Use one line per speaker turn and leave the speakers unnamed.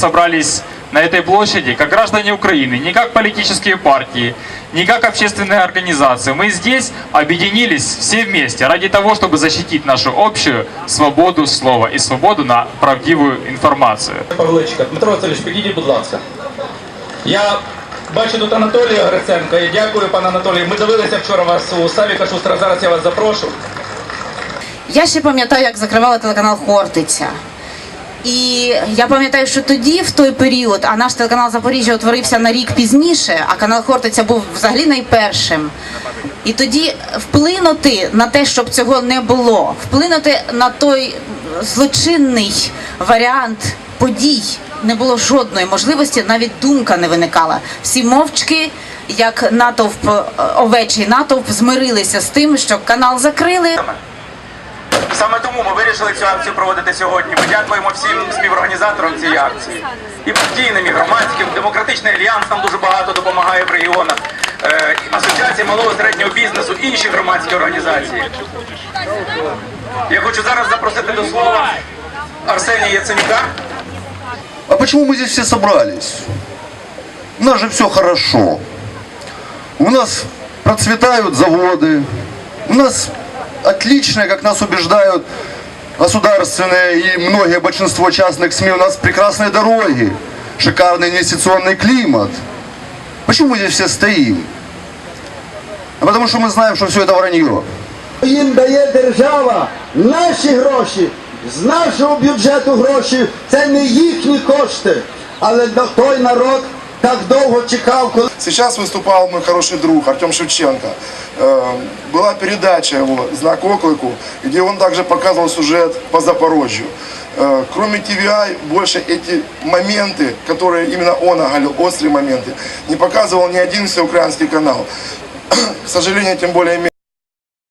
собрались на этой площади как граждане Украины, не как политические партии, не как общественные организации. Мы здесь объединились все вместе ради того, чтобы защитить нашу общую свободу слова и свободу на правдивую информацию.
Павличка. Дмитро Васильович, підійдіть, будь ласка. Я бачу тут Анатолія Гриценка і дякую, пане Анатолію. Ми дивилися вчора вас у Савіка Шустера. Зараз я вас запрошу.
Я ще пам'ятаю, як закривали телеканал Хортиця. І я пам'ятаю, що тоді, в той період, а наш телеканал Запоріжжя утворився на рік пізніше, а канал Хортиця був взагалі найпершим. І тоді вплинути на те, щоб цього не було, вплинути на той злочинний варіант подій не було жодної можливості, навіть думка не виникала. Всі мовчки, як натовп, е, овечий натовп, змирилися з тим, що канал закрили.
Саме тому ми вирішили цю акцію проводити сьогодні. Ми дякуємо всім співорганізаторам цієї акції. І партійним, і громадським. Демократичний альянс нам дуже багато допомагає в регіонах. Е, Асоціація малого середнього бізнесу, інші громадські організації. Я хочу зараз запросити до слова Арсенія Яценюка.
А почему мы здесь все собрались? У нас же все хорошо. У нас процветают заводы. У нас отличное, как нас убеждают государственные и многие большинство частных СМИ, у нас прекрасные дороги, шикарный инвестиционный климат. Почему мы здесь все стоим? А потому что мы знаем, что все это вранье.
Їм дає держава наші гроші, з нашого бюджету гроші. Це не їхні кошти. Але на той народ Так довго чекав, коли.
Сейчас выступал мой хороший друг Артем Шевченко. Э, Была передача его «Знак оклику», где он также показывал сюжет по Запорожью. Э, Кроме TVI, больше эти моменты, которые именно он оголил, острые моменты, не показывал ни один всеукраинский канал. К сожалению, тем более